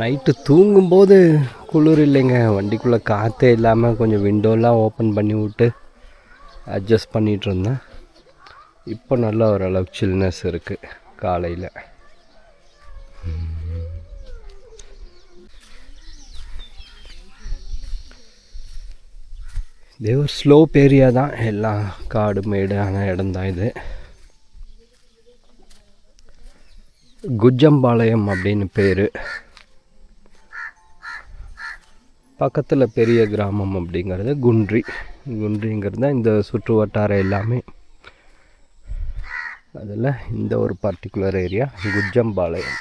Night தூங்கும்போது குளிர் இல்லைங்க. வண்டிக்குள்ளே காற்றே இல்லாமல் கொஞ்சம் விண்டோலாம் ஓப்பன் பண்ணி விட்டு அட்ஜஸ்ட் பண்ணிகிட்டு இருந்தேன். இப்போ நல்ல ஓரளவுக்கு சில்னஸ் இருக்குது காலையில். இதே ஒரு ஸ்லோப் ஏரியா தான். எல்லாம் காடு மேடு ஆன இடம் தான் இது. குஜம்பாளையம் அப்படின்னு பேர். பக்கத்தில் பெரிய கிராமம் அப்படிங்கிறது குன்றி. குன்றிங்கிறது தான் இந்த சுற்று வட்டாரம் எல்லாமே. அதில் இந்த ஒரு பர்டிகுலர் ஏரியா குஜம்பாளையம்.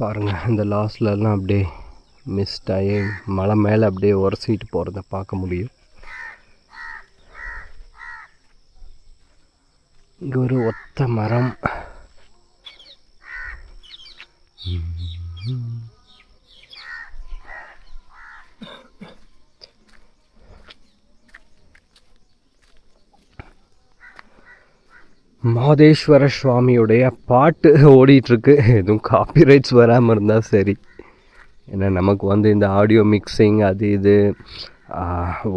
பாருங்கள் இந்த லாஸ்ட்லலாம் அப்படியே மிஸ்ட் ஆகி மலை மேலே அப்படியே உரசிட்டு போகிறத பார்க்க முடியும். இங்கே ஒரு ஒத்த மரம். மாதேஸ்வர சுவாமியுடைய பாட்டு ஓடிட்டுருக்கு. எதுவும் காப்பிரைட்ஸ் வராமல் இருந்தால் சரி. ஏன்னா நமக்கு வந்து இந்த ஆடியோ மிக்சிங் அது இது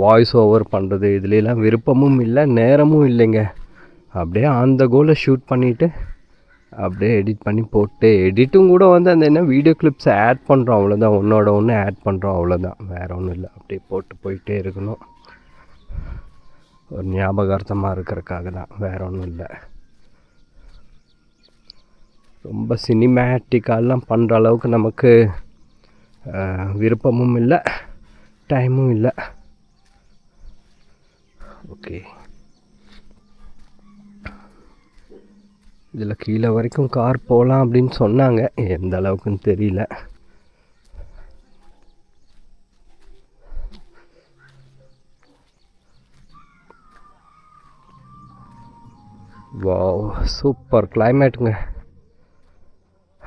வாய்ஸ் ஓவர் பண்ணுறது இதுலலாம் விருப்பமும் இல்லை நேரமும் இல்லைங்க. அப்படியே அந்த கோலை ஷூட் பண்ணிவிட்டு அப்படியே எடிட் பண்ணி போட்டு எடிட்டும் கூட வந்து அந்த என்ன வீடியோ கிளிப்ஸை ஆட் பண்ணுறோம் அவ்வளோதான் ஒன்றோட ஒன்று ஆட் பண்ணுறோம் அவ்வளோதான் வேறு ஒன்றும் இல்லை. அப்படியே போட்டு போயிட்டே இருக்கணும். ஒரு ஞாபகார்த்தமாக இருக்கிறதுக்காக தான் வேறு ஒன்றும் இல்லை. ரொம்ப சினிமேட்டிக்காலாம் பண்ணுற அளவுக்கு நமக்கு விருப்பமும் இல்லை டைமும் இல்லை. ஓகே இதில் கீழே வரைக்கும் கார் போகலாம் அப்படின்னு சொன்னாங்க. எந்த அளவுக்குன்னு தெரியல. வாவ் சூப்பர் கிளைமேட்டுங்க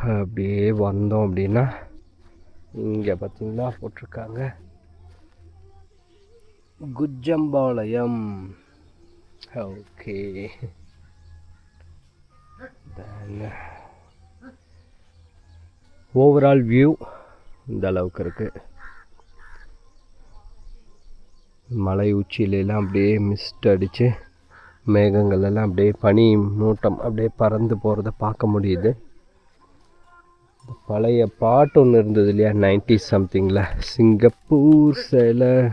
அப்படியே வந்தோம் அப்படின்னா இங்கே பார்த்தீங்களா போட்டிருக்காங்க. குஜம்பாளையம் ஓகே. ஓவரால் வியூ இந்த அளவுக்கு இருக்குது மலை உச்சியிலெல்லாம் அப்படியே மிஸ்ட் அடித்து மேகங்கள் எல்லாம் அப்படியே பனி மூட்டம் அப்படியே பறந்து போகிறத பார்க்க முடியுது. பழைய பாட்டு ஒன்று இருந்தது இல்லையா? நைன்டி சம்திங்கில் சிங்கப்பூர் சேலை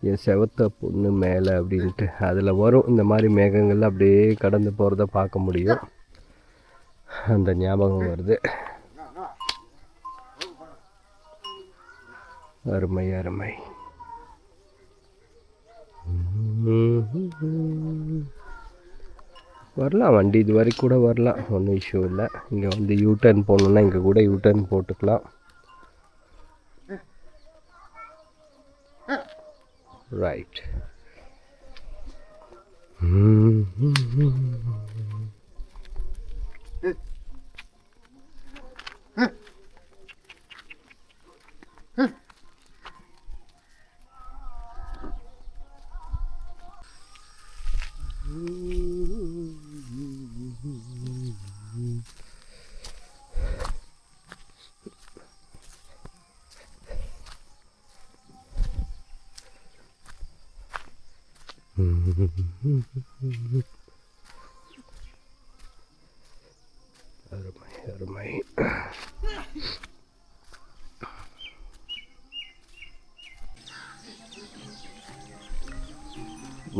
என் செவத்த பொண்ணு மேலே அப்படின்ட்டு. அதில் வரும். இந்த மாதிரி மேகங்கள் அப்படியே கடந்து போகிறத பார்க்க முடியும். அந்த ஞாபகம் வருது. அருமை அருமை. வரலாம் வண்டி இது வரைக்கும் கூட வரலாம் ஒன்றும் இஷ்யூ இல்லை. இங்கே வந்து யூ டர்ன் போகணுன்னா இங்கே கூட யூ டர்ன் போட்டுக்கலாம். ரைட் அருமை hmm.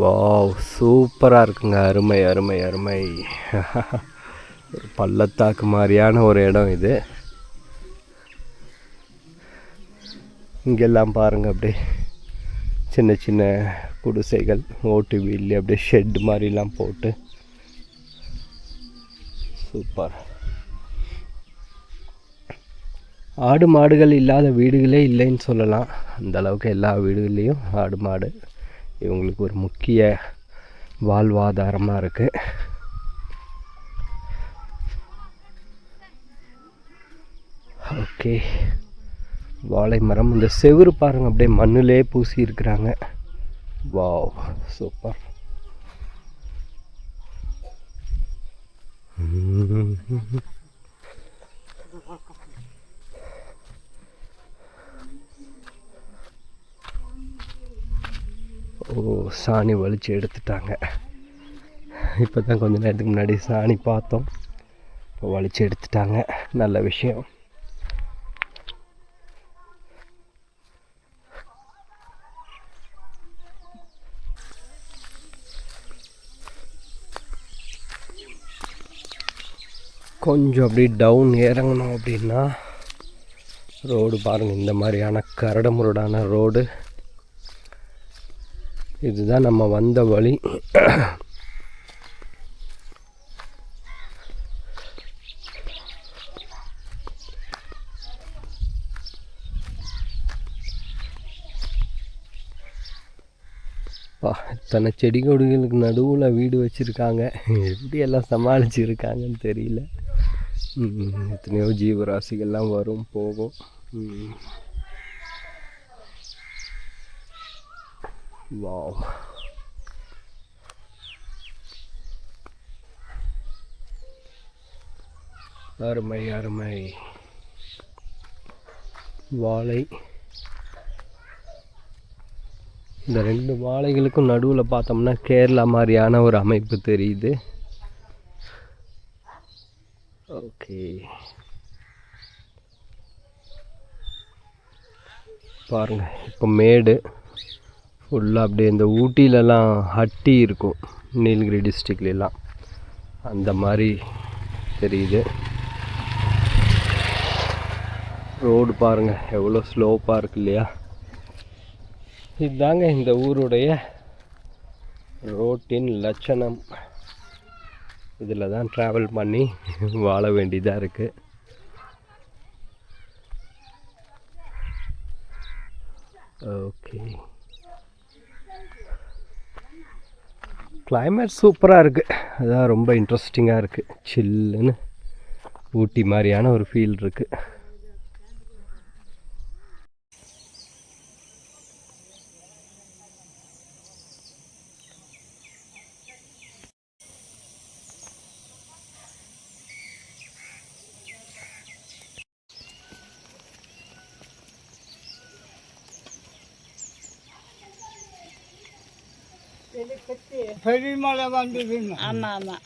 வாவ் சூப்பராக இருக்குங்க அருமை அருமை அருமை. ஒரு பள்ளத்தாக்கு மாதிரியான ஒரு இடம் இது. இங்கெல்லாம் பாருங்கள் அப்படியே சின்ன சின்ன குடிசைகள் ஓட்டு வீல் அப்படியே ஷெட் மாதிரிலாம் போட்டு. சூப்பர். ஆடு மாடுகள் இல்லாத வீடுகளே இல்லைன்னு சொல்லலாம். அந்த அளவுக்கு எல்லா வீடுகள்லேயும் ஆடு மாடு. இவங்களுக்கு ஒரு முக்கிய வாழ்வாதாரமாக இருக்குது ஓகே. வாழை மரம் இந்த செவுரு பாருங்க அப்படியே மண்ணிலே பூசி இருக்கிறாங்க. Wow super. ஓ சாணி வலிச்சு எடுத்துட்டாங்க. இப்போ தான் கொஞ்ச நேரத்துக்கு முன்னாடி சாணி பார்த்தோம். இப்போ வலிச்சு எடுத்துட்டாங்க. நல்ல விஷயம். கொஞ்சம் அப்படி டவுன் இறங்கணும் அப்படின்னா ரோடு பாருங்கள் இந்த மாதிரியான கரடு முரடான ரோடு இதுதான் நம்ம வந்த வழி. பா இத்தனை செடி கொடிகளுக்கு நடுவில் வீடு வச்சுருக்காங்க. எப்படி எல்லாம் சமாளிச்சிருக்காங்கன்னு தெரியல. எத்தனையோ ஜீவராசிகள்லாம் வரும் போகும். Wow. அருமை அருமை. வாழை. இந்த ரெண்டு வாழைகளுக்கும் நடுவில் பார்த்தோம்னா கேரளா மாதிரியான ஒரு அமைப்பு தெரியுது. ஓகே. பாருங்கள் இப்போ மேடு. ஃபுல்லாக அப்படியே இந்த ஊட்டிலலாம் ஹட்டி இருக்கும். நீலகிரி டிஸ்ட்ரிக்ட்லாம் அந்த மாதிரி தெரியுது. ரோடு பாருங்கள் எவ்வளோ ஸ்லோப்பாக இருக்கு இல்லையா? இதுதாங்க இந்த ஊருடைய ரோட்டின் லட்சணம். இதில் தான் ட்ராவல் பண்ணி வாழ வேண்டியதாக இருக்குது ஓகே கிளைமேட் சூப்பராக இருக்குது அதான் ரொம்ப இன்ட்ரெஸ்டிங்காக இருக்குது சில்லுன்னு ஊட்டி மாதிரியான ஒரு ஃபீல் இருக்குது பெரியமலை வந்ததுன்னு ஆமா ஆமா.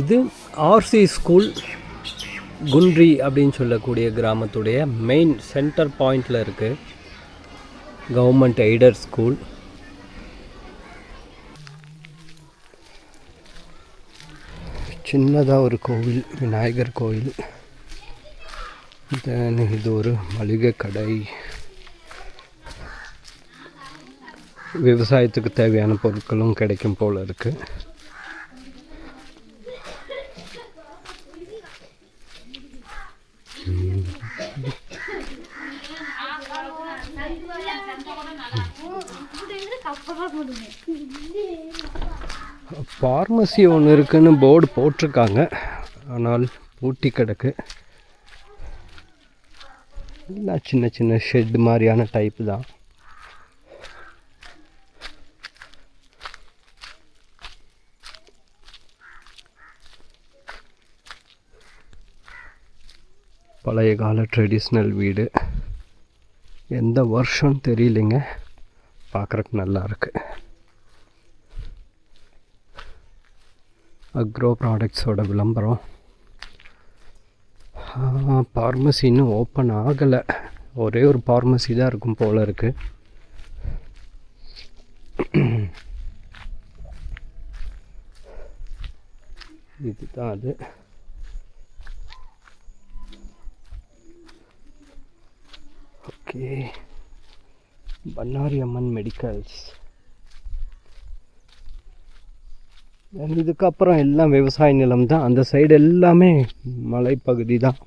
இது ஆர்சி ஸ்கூல் குன்றி அப்படின்னு சொல்லக்கூடிய கிராமத்துடைய மெயின் சென்டர் பாயிண்டில் இருக்குது கவர்மெண்ட் எய்டர் ஸ்கூல் சின்னதாக ஒரு கோவில் விநாயகர் கோவில். தென் இது ஒரு மளிகை கடை விவசாயத்துக்கு தேவையான பொருட்களும் கிடைக்கும் போல் இருக்குது ஃபார்மசி ஒன்று இருக்குன்னு போர்டு போட்டிருக்காங்க ஆனால் பூட்டி கிடக்கு எல்லாம் சின்ன சின்ன ஷெட் மாதிரியான டைப்பு தான். பழைய கால ட்ரெடிஷ்னல் வீடு. எந்த வருஷம்னு தெரியலைங்க. பார்க்குறக்கு நல்லாயிருக்கு அக்ரோ ப்ராடக்ட்ஸோட விளம்பரம். ஃபார்மசி இன்னும் ஓப்பன் ஆகலை. ஒரே ஒரு ஃபார்மசி தான் இருக்கும் போல் இருக்குது இதுதான் அது. Okay Bannari Amman medicals. இதுக்கப்புறம் எல்லாம் விவசாய நிலம் தான். அந்த சைடு எல்லாமே மலைப்பகுதி தான்.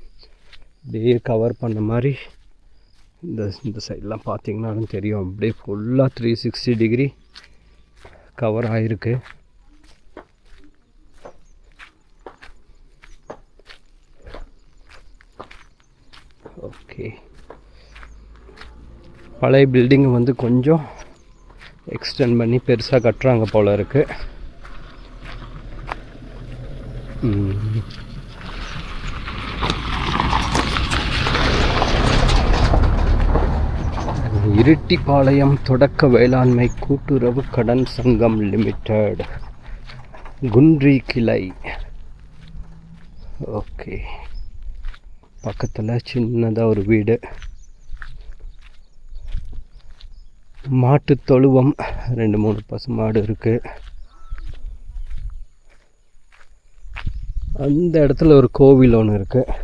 அப்படியே கவர் பண்ண மாதிரி இந்த இந்த சைட்லாம் பார்த்திங்கனாலும் தெரியும். அப்படியே ஃபுல்லாக த்ரீ சிக்ஸ்டி டிகிரி கவர் ஆகிருக்கு ஓகே பழைய பில்டிங் வந்து கொஞ்சம் எக்ஸ்டெண்ட் பண்ணி பெருசாக கட்டுறாங்க போல இருக்குது இருட்டிப்பாளையம் தொடக்க வேளாண்மை கூட்டுறவு கடன் சங்கம் லிமிடெட். குன்றி கிளை. ஓகே. பக்கத்தில் சின்னதாக ஒரு வீடு. மாட்டு தொழுவம் ரெண்டு மூணு பசுமாடு இருக்குது அந்த இடத்துல ஒரு கோவில் ஒன்று இருக்குது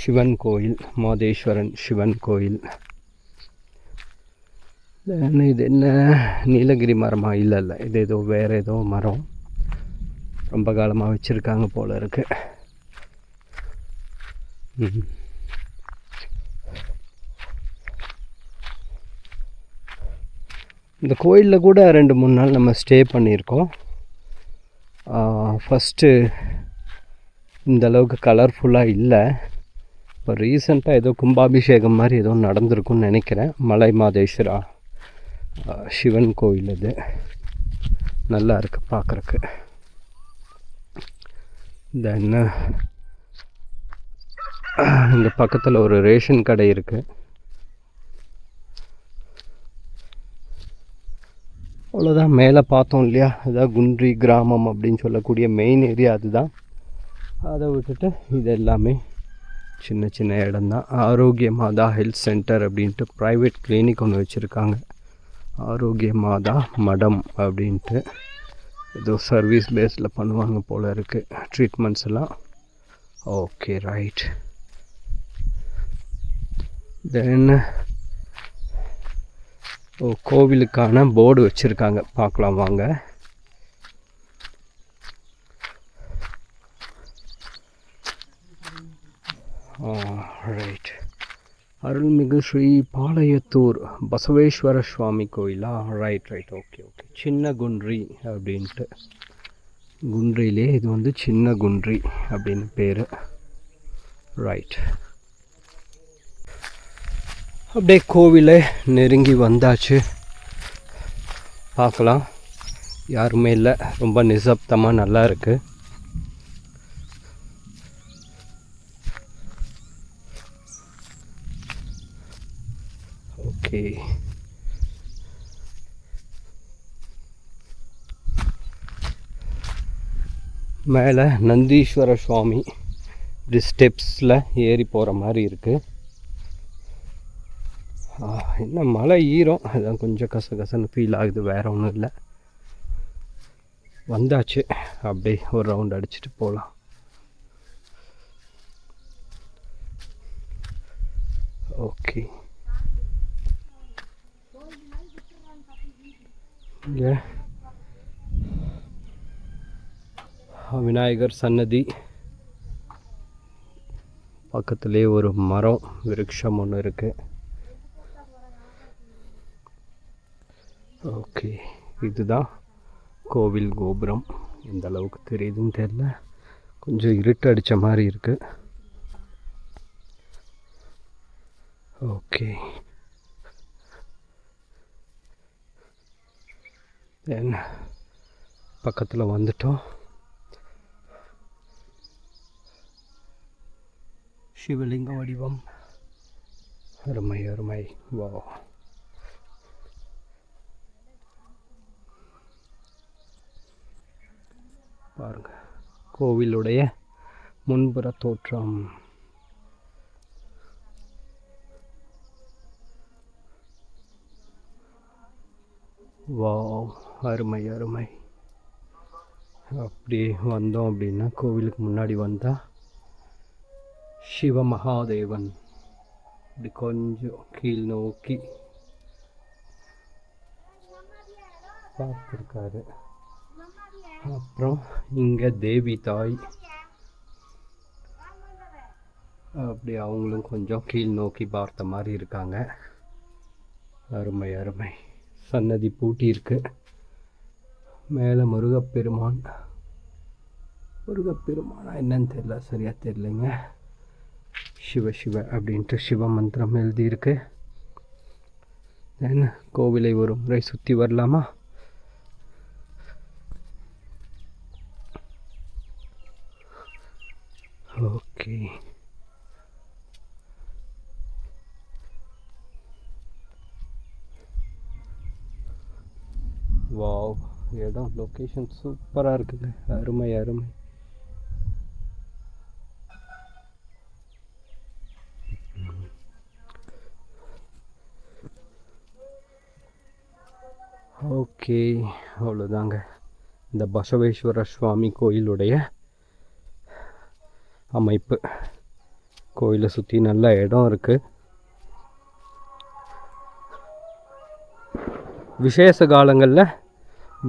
சிவன் கோயில் மாதேஸ்வரன் சிவன் கோயில். இது என்ன? நீலகிரி மரமா? இல்லை இல்லை. இது ஏதோ வேறு ஏதோ மரம். ரொம்ப காலமாக வச்சுருக்காங்க போல இருக்கு. இந்த கோயிலில் கூட ரெண்டு மூணு நாள் நம்ம ஸ்டே பண்ணியிருக்கோம். ஃபஸ்ட்டு இந்த அளவுக்கு கலர்ஃபுல்லாக இல்லை. இப்போ ரீசெண்டாக ஏதோ கும்பாபிஷேகம் மாதிரி ஏதோ நடந்திருக்கும்னு நினைக்கிறேன். மலை மாதேஸ்வரா சிவன் கோயில் இது. நல்லா இருக்கு பார்க்குறக்கு தென் இந்த பக்கத்தில் ஒரு ரேஷன் கடை இருக்குது அவ்வளோதான் மேலே பார்த்தோம் இல்லையா? அதான் குன்றி கிராமம் அப்படின்னு சொல்லக்கூடிய மெயின் ஏரியா அதுதான். அதை விட்டுட்டு இது எல்லாமே சின்ன சின்ன இடம்தான். ஆரோக்கிய மாதா ஹெல்த் சென்டர் அப்படின்ட்டு ப்ரைவேட் கிளினிக் ஒன்று வச்சுருக்காங்க. ஆரோக்கிய மாதா மடம் அப்படின்ட்டு ஏதோ சர்வீஸ் பேஸில் பண்ணுவாங்க போல் இருக்குது ட்ரீட்மெண்ட்ஸ் எல்லாம். ஓகே ரைட் தென் கோவிலுக்கான போர்டு வச்சுருக்காங்க. பார்க்கலாம் வாங்க. ரைட் அருள்மிகு ஸ்ரீ பாளையத்தூர் பசவேஸ்வர சுவாமி கோயிலா? ரைட் ரைட் ஓகே ஓகே சின்ன குன்றி அப்படின்ட்டு. குன்றிலே இது வந்து சின்ன குன்றி அப்படின்னு பேர். ரைட் அப்படியே கோவிலை நெருங்கி வந்தாச்சு. பார்க்கலாம். யாருமே இல்லை. ரொம்ப நிசப்தமாக நல்லா இருக்கு. ஓகே. மேலே நந்தீஸ்வர சுவாமி இப்படி ஸ்டெப்ஸில் ஏறி போகிற மாதிரி இருக்குது என்ன மழை ஈரம். அதான் கொஞ்சம் கசகசன்னு ஃபீல் ஆகுது வேற ஒன்றும் இல்லை. வந்தாச்சு. அப்படியே ஒரு ரவுண்ட் அடிச்சுட்டு போகலாம் ஓகே. இங்கே விநாயகர் சன்னதி. பக்கத்துலேயே ஒரு மரம் விருட்சம் ஒன்று இருக்குது ஓகே இதுதான் கோவில் கோபுரம். எந்த அளவுக்கு தெரியுதுன்னு தெரில கொஞ்சம் இருட்டு அடித்த மாதிரி இருக்குது ஓகே. தென் பக்கத்தில் வந்துட்டோம். சிவலிங்க வடிவம். அருமை அருமை. வா பாருங்க. கோவிலுடைய முன்புற தோற்றம். வாவ் அருமை அருமை. அப்படி வந்தோம் அப்படின்னா கோவிலுக்கு முன்னாடி வந்தால் சிவ மகாதேவன் இப்படி கொஞ்சம் கீழ் நோக்கி பார்த்துருக்காரு. அப்புறம் இங்கே தேவி தாய். அப்படி அவங்களும் கொஞ்சம் கீழ் நோக்கி பார்த்த மாதிரி இருக்காங்க. அருமை அருமை. சன்னதி பூட்டி இருக்கு. மேலே முருகப்பெருமான். முருகப்பெருமானா என்னன்னு தெரியல சரியாக தெரிலங்க சிவ சிவ அப்படின்ட்டு சிவ மந்திரம் எழுதியிருக்கு. தென் கோவிலை ஒரு முறை சுற்றி வரலாமா? ஓகே வாவ் இடம் லொக்கேஷன் சூப்பராக இருக்குங்க அருமை அருமை ஓகே அவ்வளோதாங்க இந்த பசவேஸ்வர சுவாமி கோயிலுடைய அமைப்பு. கோயிலை சுற்றி நல்ல இடம் இருக்குது விசேஷ காலங்களில்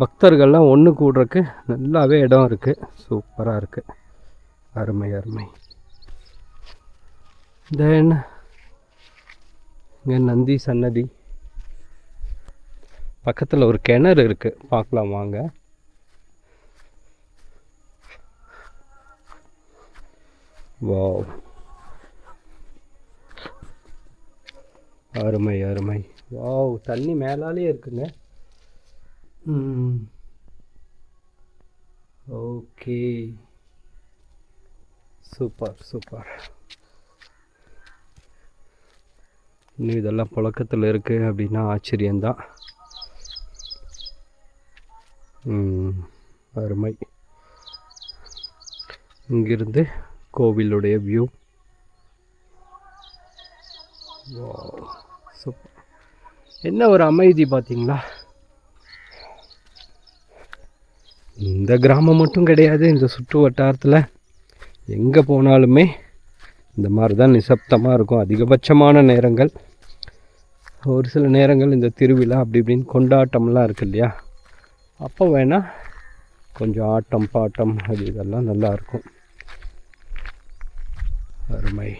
பக்தர்கள்லாம் ஒன்று கூடுறக்கு நல்லாவே இடம் இருக்குது சூப்பராக இருக்குது அருமை அருமை. தென் இங்கே நந்தி சன்னதி. பக்கத்தில் ஒரு கிணறு இருக்குது பார்க்கலாம் வாங்க. வாவ் அருமை அருமை. வாவ் தண்ணி மேலாலே இருக்குங்க. ஓகே சூப்பர் சூப்பர் இன்னும் இதெல்லாம் புழக்கத்தில் இருக்குது அப்படின்னா ஆச்சரியந்தான் அருமை. இங்கிருந்து கோவிலுடைய வியூ சூப்பர் என்ன ஒரு அமைதி பார்த்தீங்களா? இந்த கிராமம் மட்டும் கிடையாது இந்த சுற்று வட்டாரத்தில். எங்கே போனாலுமே இந்த மாதிரி தான் நிசப்தமாக இருக்கும் அதிகபட்சமான நேரங்கள். ஒரு சில நேரங்கள் இந்த திருவிழா அப்படி இப்படின்னு கொண்டாட்டம்லாம் இருக்கு இல்லையா? அப்போ வேணால் கொஞ்சம் ஆட்டம் பாட்டம் அது இதெல்லாம் நல்லாயிருக்கும் அருமை.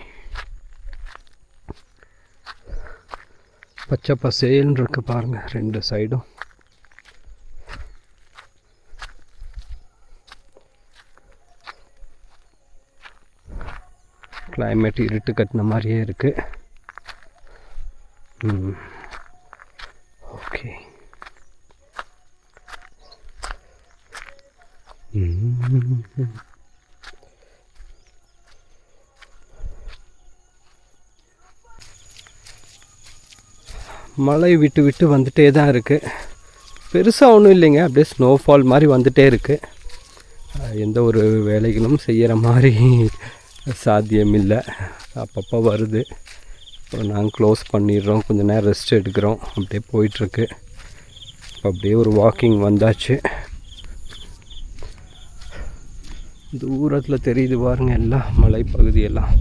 பச்சை பசேல்னு இருக்கு பாருங்க ரெண்டு சைடும். கிளைமேட் இருட்டு கட்டின மாதிரியே இருக்கு. Okay okay. ம். மழை விட்டு விட்டு வந்துட்டே தான் இருக்குது பெருசாக ஒன்றும் இல்லைங்க. அப்படியே ஸ்னோஃபால் மாதிரி வந்துட்டே இருக்குது எந்த ஒரு வேலைகளும் செய்கிற மாதிரி சாத்தியம் இல்லை. அப்பப்போ வருது. இப்போ நாங்கள் க்ளோஸ் பண்ணிடுறோம். கொஞ்சம் நேரம் ரெஸ்ட் எடுக்கிறோம். அப்படியே போயிட்டுருக்கு இப்போ அப்படியே ஒரு வாக்கிங் வந்தாச்சு. தூரத்தில் தெரியுது பாருங்க எல்லாம் மலைப்பகுதியெல்லாம்.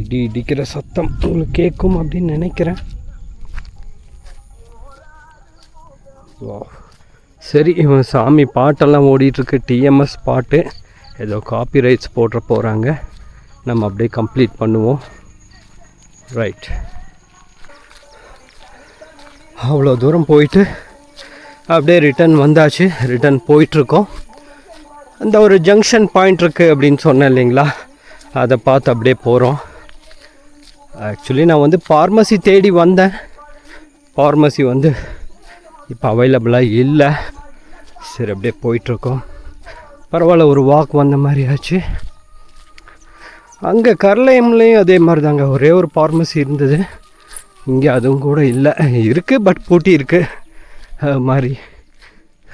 இடி இடிக்கிற சத்தம் உங்களுக்கு கேட்கும் அப்படின்னு நினைக்கிறேன். வா. சரி இவன் சாமி பாட்டெல்லாம் ஓடிட்டுருக்கு. டிஎம்எஸ் பாட்டு. ஏதோ காப்பி ரைட்ஸ் போடுற போகிறாங்க நம்ம அப்படியே கம்ப்ளீட் பண்ணுவோம். ரைட் அவ்வளோ தூரம் போயிட்டு அப்படியே ரிட்டர்ன் வந்தாச்சு. ரிட்டர்ன் போயிட்டுருக்கோம். அந்த ஒரு ஜங்ஷன் பாயிண்ட் இருக்குது அப்படின்னு சொன்னேன் இல்லைங்களா? அதை பார்த்து அப்படியே போகிறோம் ஆக்சுவலி நான் வந்து ஃபார்மசி தேடி வந்தேன். ஃபார்மசி வந்து இப்போ அவைலபிளாக இல்லை. சரி அப்படியே போயிட்டுருக்கோம். பரவாயில்ல ஒரு வாக் வந்த மாதிரி ஆச்சு. அங்கே கர்லயம்லேயும் அதே மாதிரி தாங்க ஒரே ஒரு ஃபார்மசி இருந்தது. இங்கே அதுவும் கூட இல்லை. இருக்குது பட் பூட்டி இருக்குது அது மாதிரி.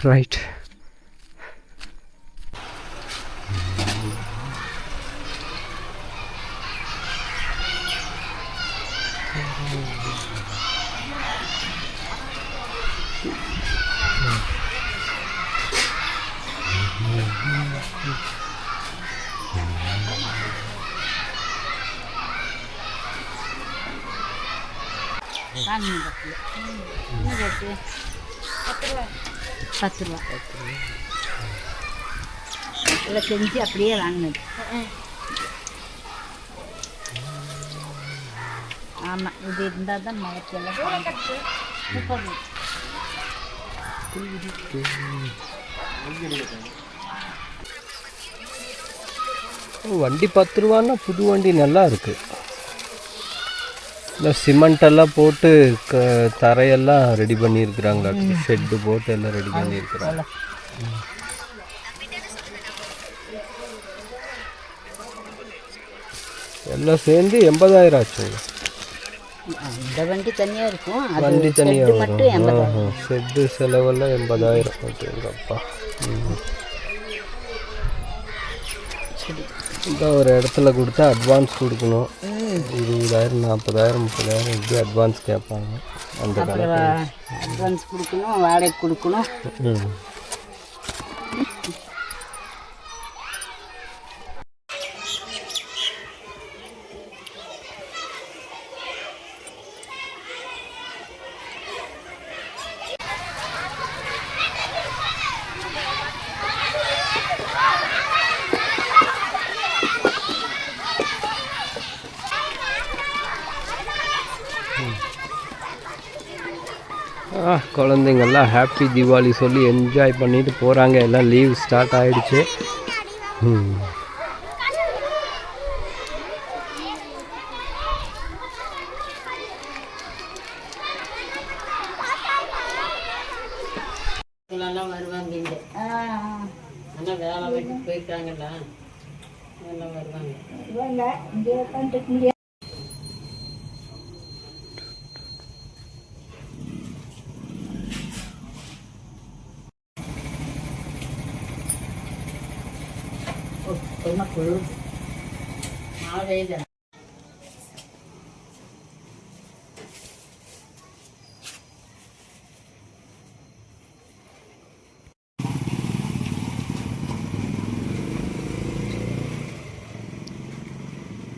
ரைட் என்ன ரேட்டு பத்து ரூபா பத்து ரூபா செஞ்சு அப்படியே வாங்கினது ஆமாம் இது இருந்தால் தான் முளைச்செல்லாம் முப்பது வண்டி பத்து ரூபான்னா புது வண்டி நல்லா இருக்கு. இந்த சிமெண்ட் எல்லாம் போட்டு க தரையெல்லாம் ரெடி பண்ணியிருக்கிறாங்களா? ஷெட்டு போட்டு எல்லாம் ரெடி பண்ணியிருக்கிறாங்க. எல்லாம் சேர்ந்து எண்பதாயிரம் ஆச்சுங்க இந்த வண்டி தனியாக இருக்கும். வண்டி தனியாக வரும். ஷெட்டு செலவெல்லாம் எண்பதாயிரம் ஓகேங்க அப்பா இந்த ஒரு இடத்துல கொடுத்தா அட்வான்ஸ் கொடுக்கணும். இருபதாயிரம் நாற்பதாயிரம் முப்பதாயிரம் இப்படி அட்வான்ஸ் கேட்பாங்க. அந்த அட்வான்ஸ் கொடுக்கணும் வாடகை கொடுக்கணும். குழந்தைங்கள்லாம் ஹாப்பி தீபாவளி சொல்லி என்ஜாய் பண்ணிட்டு போகிறாங்க எல்லாம் லீவ் ஸ்டார்ட் ஆயிடுச்சு. ம். எல்லாம் வருவாங்க